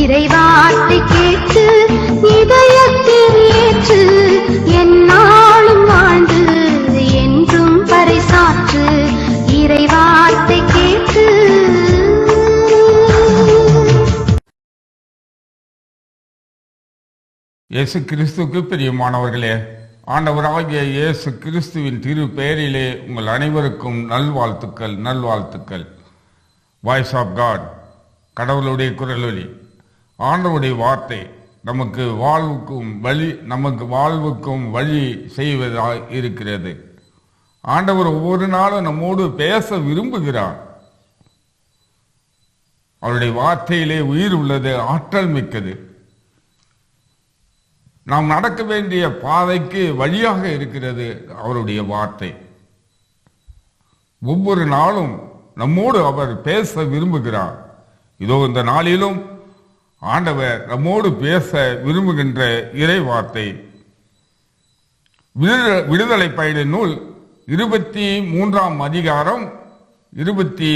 இறைவார்த்தை கேட்டு இதயத்தில் ஏற்று என்னாலும் வாழ்ந்து என்றும் பறைசாற்று இறைவார்த்தை கேட்டு. இயேசு கிறிஸ்துக்கு பிரியமானவர்களே ஆண்டவராகிய இயேசு கிறிஸ்துவின் திரு பெயரிலே உங்கள் அனைவருக்கும் நல்வாழ்த்துக்கள் நல்வாழ்த்துக்கள். வாய்ஸ் ஆஃப் காட் கடவுளுடைய குரலொலி ஆண்டவருடைய வார்த்தை நமக்கு வாழ்வுக்கும் வழி நமக்கு வாழ்வுக்கும் வழி செய்வதாய் இருக்கிறது. ஆண்டவர் ஒவ்வொரு நாளும் நம்மோடு பேச விரும்புகிறார். அவருடைய வார்த்தையிலே உயிர் உள்ளது ஆற்றல் மிக்கது. நாம் நடக்க வேண்டிய பாதைக்கு வழியாக இருக்கிறது அவருடைய வார்த்தை. ஒவ்வொரு நாளும் நம்மோடு அவர் பேச விரும்புகிறார். இதோ இந்த நாளிலும் ஆண்டவர் நம்மோடு பேச விரும்புகின்ற இறை வார்த்தை விடுதலை பயண நூல் இருபத்தி மூன்றாம் அதிகாரம் இருபத்தி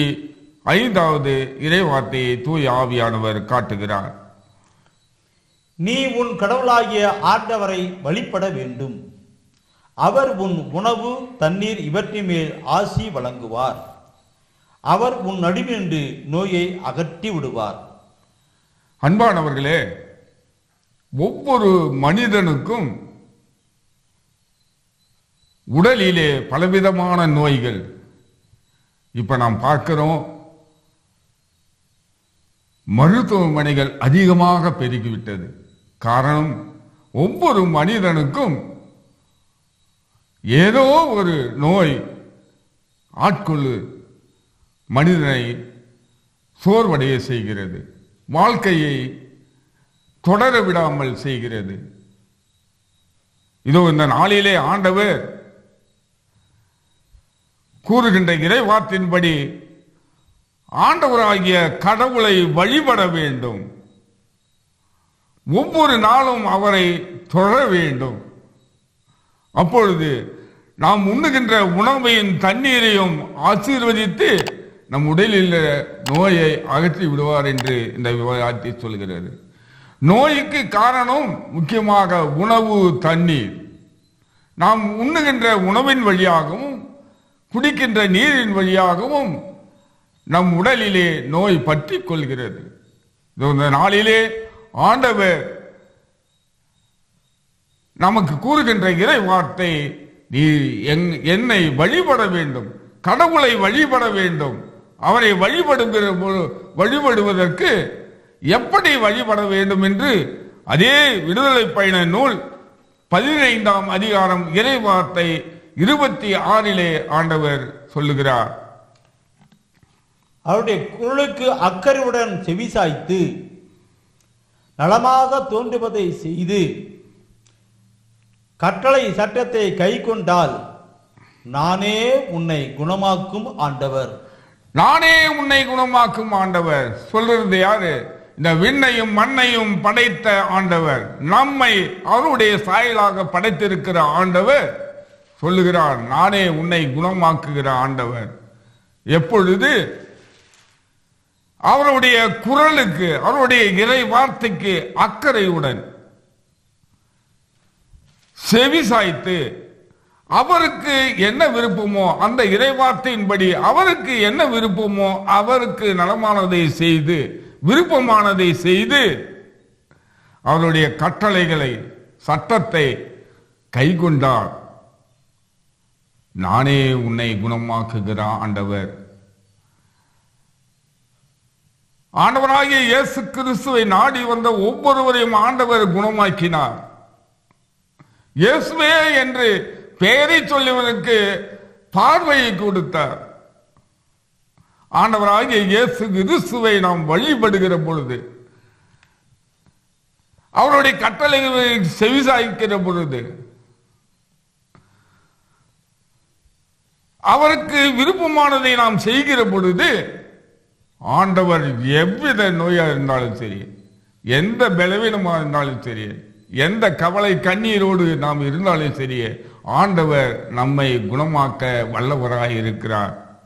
ஐந்தாவது இறை வார்த்தையை தூய் ஆவியானவர் காட்டுகிறார். நீ உன் கடவுளாகிய ஆண்டவரை வழிபட வேண்டும். அவர் உன் உணவு தண்ணீர் இவற்றின் மேல் ஆசி வழங்குவார். அவர் உன் நடுவினின்று நோயை அகற்றி விடுவார். அன்பானவர்களே ஒவ்வொரு மனிதனுக்கும் உடலிலே பலவிதமான நோய்கள். இப்ப நாம் பார்க்கிறோம் மருத்துவமனைகள் அதிகமாக பெருகிவிட்டது. காரணம் ஒவ்வொரு மனிதனுக்கும் ஏதோ ஒரு நோய் ஆட்கொள்ளு மனிதனை சோர்வடைய செய்கிறது. வாழ்க்கையை தொடர விடாமல் செய்கிறது. இதோ இந்த நாளிலே ஆண்டவர் கூறுகின்ற இறைவார்த்தின்படி ஆண்டவராகிய கடவுளை வழிபட வேண்டும். ஒவ்வொரு நாளும் அவரை தொழ வேண்டும். அப்பொழுது நாம் உண்ணுகின்ற உணவையும் தண்ணீரையும் ஆசீர்வதித்து நம் உடலில் உள்ள நோயை அகற்றி விடுவார் என்று இந்த விவாதத்தை சொல்கிறது. நோய்க்கு காரணம் முக்கியமாக உணவு தண்ணீர். நாம் உண்ணுகின்ற உணவின் வழியாகவும் குடிக்கின்ற நீரின் வழியாகவும் நம் உடலிலே நோய் பற்றி கொள்கிறது. இந்த நாளிலே ஆண்டவர் நமக்கு கூறுகின்ற இறை வார்த்தை நீ என்னை வழிபட வேண்டும் கடவுளை வழிபட வேண்டும். அவரை வழிபடுகிற வழிபடுவதற்கு எப்படி வழிபட வேண்டும் என்று அதே விடுதலை பயண நூல் பதினைந்தாம் அதிகாரம் இறை வார்த்தை இருபத்தி ஆறிலே ஆண்டவர் சொல்லுகிறார். அவருடைய குரலுக்கு அக்கறையுடன் செவிசாய்த்து நலமாக தோன்றுவதை செய்து கட்டளை சட்டத்தை கை கொண்டால் நானே உன்னை குணமாக்கும் ஆண்டவர். நானே உன்னை குணமாக்கும் ஆண்டவர். சொல்றது யாரு? இந்த விண்ணையும் மண்ணையும் படைத்த ஆண்டவர். நம்மை அவருடைய சாயலாக படைத்திருக்கிற ஆண்டவர் சொல்லுகிறார் நானே உன்னை குணமாக்குகிற ஆண்டவர். எப்பொழுது? அவருடைய குரலுக்கு அவருடைய இறை வார்த்தைக்கு அக்கறையுடன் செவிசாய்த்து அவருக்கு என்ன விருப்பமோ அந்த இறைவார்த்தையின்படி அவருக்கு என்ன விருப்பமோ அவருக்கு நலமானதை செய்து விருப்பமானதை செய்து அவருடைய கட்டளைகளை சட்டத்தை கைகொண்டார். நானே உன்னை குணமாக்குகிறான் ஆண்டவர். ஆண்டவராகிய இயேசு கிறிஸ்துவை நாடி வந்த ஒவ்வொருவரையும் ஆண்டவர் குணமாக்கினார். இயேசுவே என்று பெயரை சொல்லுவதற்கு பார்வையை கொடுத்தார். ஆண்டவராகிய இயேசு கிறிஸ்துவை நாம் வழிபடுகிற பொழுது அவருடைய கட்டளைகளை செவிசாய்க்கிற பொழுது அவருக்கு விருப்பமானதை நாம் செய்கிற பொழுது ஆண்டவர் எவ்வித நோயா இருந்தாலும் சரி எந்த பலவீனமா இருந்தாலும் சரி எந்த கவலை கண்ணீரோடு நாம் இருந்தாலும் சரி ஆண்டவர் நம்மை குணமாக்க வல்லவராக இருக்கிறார்.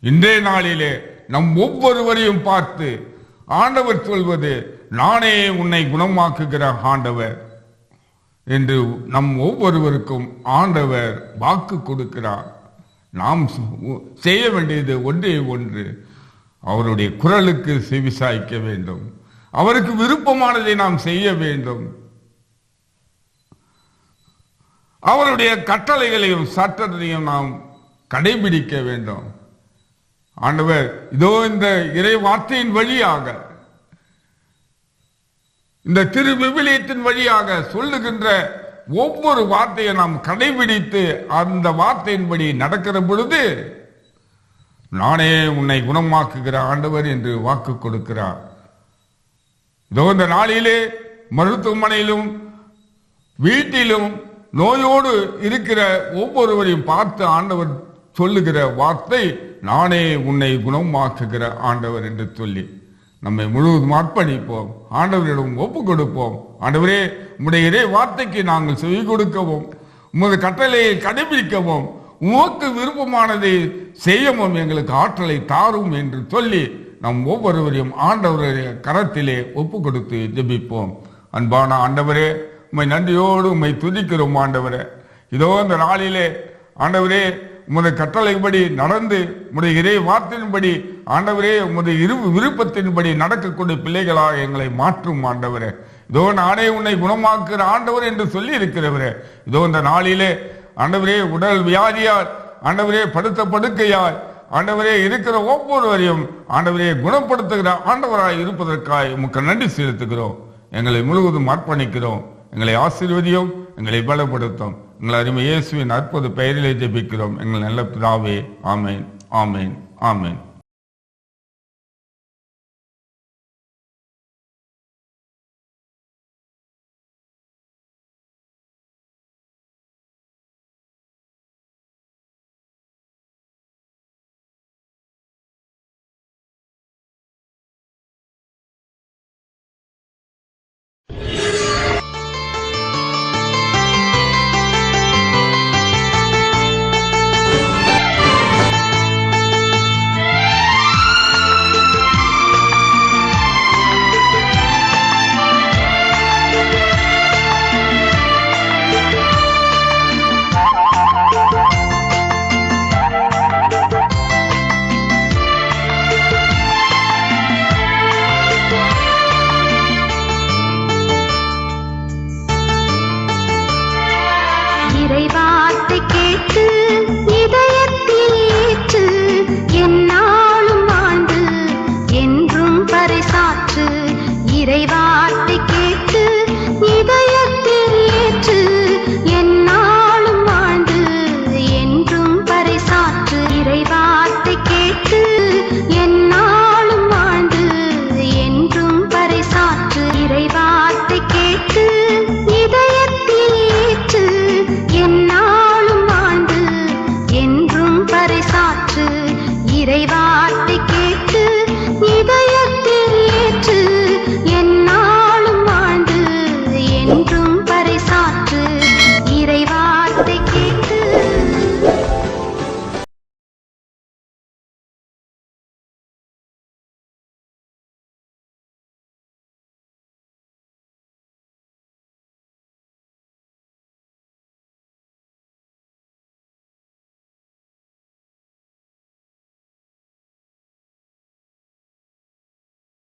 இன்றைய நாளிலே நம் ஒவ்வொருவரையும் பார்த்து ஆண்டவர் சொல்வது நானே உன்னை குணமாக்குகிற ஆண்டவர் என்று நம் ஒவ்வொருவருக்கும் ஆண்டவர் வாக்கு கொடுக்கிறார். நாம் செய்ய வேண்டியது ஒன்றே ஒன்று அவருடைய குரலுக்கு செவிசாய்க்க வேண்டும். அவருக்கு விருப்பமானதை நாம் செய்ய வேண்டும். அவருடைய கட்டளைகளையும் சட்டத்தையும் நாம் கடைபிடிக்க வேண்டும். ஆண்டவர் இதோ இந்த இறை வார்த்தையின் வழியாக இந்த திரு விவிலியத்தின் வழியாக சொல்லுகின்ற ஒவ்வொரு வார்த்தையை நாம் கடைபிடித்து அந்த வார்த்தையின்படி நடக்கிற பொழுது நானே உன்னை குணமாக்குகிற ஆண்டவர் என்று வாக்கு கொடுக்கிறார். இதோ இந்த நாளிலே மருத்துவமனையிலும் வீட்டிலும் நோயோடு இருக்கிற ஒவ்வொருவரையும் பார்த்து ஆண்டவர் சொல்லுகிற வார்த்தை நானே உன்னை குணமாக்குகிற ஆண்டவர் என்று சொல்லி நம்மை முழுவதும் அர்ப்பணிப்போம். ஆண்டவரிடம் ஒப்பு கொடுப்போம். ஆண்டவரே உம்முடைய இறை வார்த்தைக்கு நாங்கள் செவி கொடுக்கவும் உமது கட்டளையை கடைபிடிக்கவும் உமக்கு விருப்பமானதை செய்யவும் எங்களுக்கு ஆற்றலை தாரும் என்று சொல்லி நம் ஒவ்வொருவரையும் ஆண்டவருடைய கரத்திலே ஒப்பு கொடுத்து ஜெபிப்போம். அன்பான ஆண்டவரே உம்மை நன்றியோடு உம்மை துதிக்கிறோம் ஆண்டவரே. இதோ இந்த நாளிலே ஆண்டவரே உமது கட்டளைப்படி நடந்து உமது இறை வார்த்தையின்படி ஆண்டவரே உமது இரு விருப்பத்தின்படி நடக்கக்கூடிய பிள்ளைகளாக எங்களை மாற்றும் ஆண்டவரே. இதோ நானே உன்னை குணமாக்குற ஆண்டவர் என்று சொல்லி இருக்கிறவரே இதோ இந்த நாளிலே ஆண்டவரே உடல் வியாதியால் ஆண்டவரே படுத்த படுக்கையால் ஆண்டவரே இருக்கிற ஒவ்வொருவரையும் ஆண்டவரே குணப்படுத்துகிற ஆண்டவராய் இருப்பதற்காக உமக்கு நன்றி செலுத்துகிறோம். எங்களை முழுவதும் அர்ப்பணிக்கிறோம். எங்களை ஆசீர்வதியும் எங்களை பலப்படுத்தும். எங்கள் அருமை இயேசுவின் அற்புத பெயரிலே ஜெபிக்கிறோம். எங்கள் நல்ல பிதாவே ஆமேன் ஆமேன் ஆமேன். நினைத்து இதை இறைவா